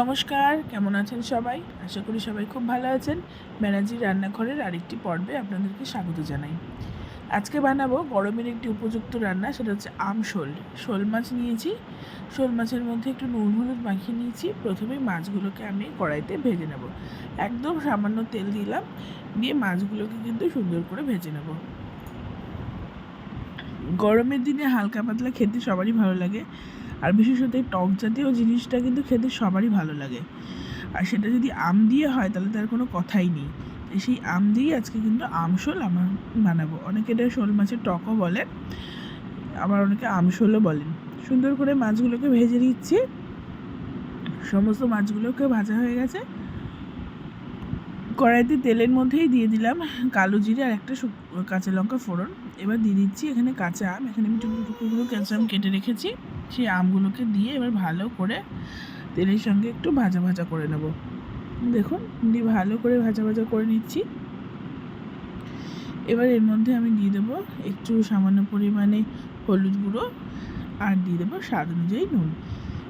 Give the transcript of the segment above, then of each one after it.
নমস্কার, কেমন আছেন সবাই? আশা করি সবাই খুব ভালো আছেন। ব্যানার্জি রান্নাঘরের আরেকটি পর্বে আপনাদেরকে স্বাগত জানাই। আজকে বানাবো গরমের একটি উপযুক্ত রান্না, সেটা হচ্ছে আম শোল। শোল মাছ নিয়েছি। শোল মাছের মধ্যে একটু নুন হলুদ মাখিয়ে নিয়েছি। প্রথমে মাছগুলোকে আমি কড়াইতে ভেজে নেব। একদম সামান্য তেল দিলাম, দিয়ে মাছগুলোকে কিন্তু সুন্দর করে ভেজে নেব। গরমের দিনে হালকা পাতলা খেতে সবারই ভালো লাগে। আর বিশেষত এই টক জাতীয় জিনিসটা কিন্তু খেতে সবারই ভালো লাগে। আর সেটা যদি আম দিয়ে হয়, তাহলে তার কোনো কথাই নেই। সেই আম দিয়েই আজকে কিন্তু আমশোল আমার বানাবো। অনেকে এটা শোল মাছের টকও বলেন আবার অনেকে আমশোলও বলেন। সুন্দর করে মাছগুলোকে ভেজে নিচ্ছি। সমস্ত মাছগুলোকে ভাজা হয়ে গেছে। কড়াইতে তেলের মধ্যেই দিয়ে দিলাম কালো জিরে আর একটা কাঁচা লঙ্কা ফোড়ন। এবার দিয়ে দিচ্ছি এখানে কাঁচা আম। এখানে আমি টুকরো টুকরোগুলো কাঁচা আম কেটে রেখেছি। সেই আমগুলোকে দিয়ে এবার ভালো করে তেলের সঙ্গে একটু ভাজা ভাজা করে নেব। দেখুন, দিয়ে ভালো করে ভাজা ভাজা করে নিচ্ছি। এবার এর মধ্যে আমি দিয়ে দেবো একটু সামান্য পরিমাণে হলুদ গুঁড়ো আর দিয়ে দেবো স্বাদ অনুযায়ী নুন।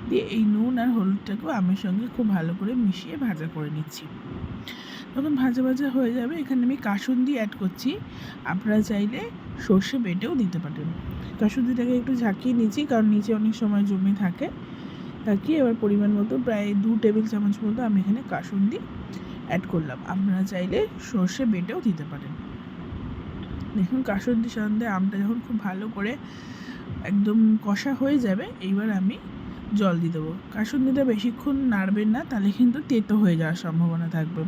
দিয়ে এই নুন আর হলুদটাকেও আমের সঙ্গে খুব ভালো করে মিশিয়ে ভাজা করে নিচ্ছি। যখন ভাজা ভাজা হয়ে যাবে। এখানে আমি কাসুন্দি অ্যাড করছি। আপনারা চাইলে সর্ষে বেটেও দিতে পারেন। কাসুন্দিটাকে একটু ঝাঁকিয়ে নিচ্ছি, কারণ নিচে অনেক সময় জমে থাকে। ঝাঁকিয়ে এবার পরিমাণ মতো প্রায় দু টেবিল চামচ মতো আমি এখানে কাসুন্দি অ্যাড করলাম। আপনারা চাইলে সর্ষে বেটেও দিতে পারেন। দেখুন, কাসুন্দি সন্ধ্যে আমটা যখন খুব ভালো করে একদম কষা হয়ে যাবে, এইবার আমি জল দিয়ে দেবো। কাসুন্দিটা বেশিক্ষণ নাড়বেন না, তাহলে কিন্তু তেতো হয়ে যাওয়ার সম্ভাবনা থাকবে।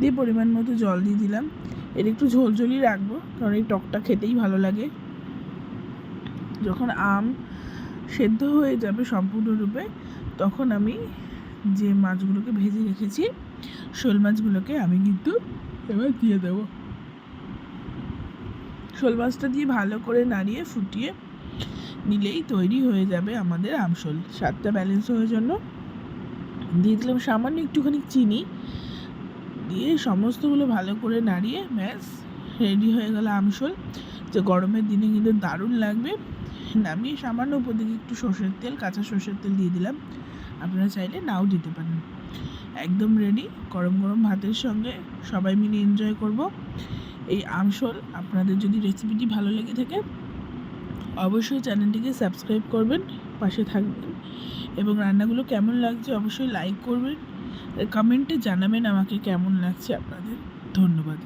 দিয়ে পরিমাণ মতো জল দিয়ে দিলাম। এর একটু ঝোলঝোলই রাখব, কারণ এই টকটা খেতেই ভালো লাগে। যখন আম সেদ্ধ হয়ে যাবে সম্পূর্ণরূপে, তখন আমি যে মাছগুলোকে ভেজে রেখেছি, শোল মাছগুলোকে আমি কিন্তু এবার দিয়ে দেবো। শোল মাছটা দিয়ে ভালো করে নাড়িয়ে ফুটিয়ে নিলেই তৈরি হয়ে যাবে আমাদের আমশোল। স্বাদটা ব্যালেন্স হওয়ার জন্য দিয়ে দিলাম সামান্য একটুখানি চিনি। দিয়ে সমস্তগুলো ভালো করে নাড়িয়ে ব্যাস রেডি হয়ে গেল আমশোল। যে গরমের দিনে কিন্তু দারুণ লাগবে। নামিয়ে সামান্য উপর দিকে একটু সর্ষের তেল, কাঁচা সর্ষের তেল দিয়ে দিলাম। আপনারা চাইলে নাও দিতে পারেন। একদম রেডি গরম গরম ভাতের সঙ্গে সবাই মিলে এনজয় করব। এই আমশোল, আপনাদের যদি রেসিপিটি ভালো লেগে থাকে অবশ্যই চ্যানেলটিকে সাবস্ক্রাইব করবেন, পাশে থাকবেন এবং রান্নাগুলো কেমন লাগছে অবশ্যই লাইক করবেন। কমেন্টে জানাবেন আমাকে কেমন লাগছে আপনাদের। ধন্যবাদ।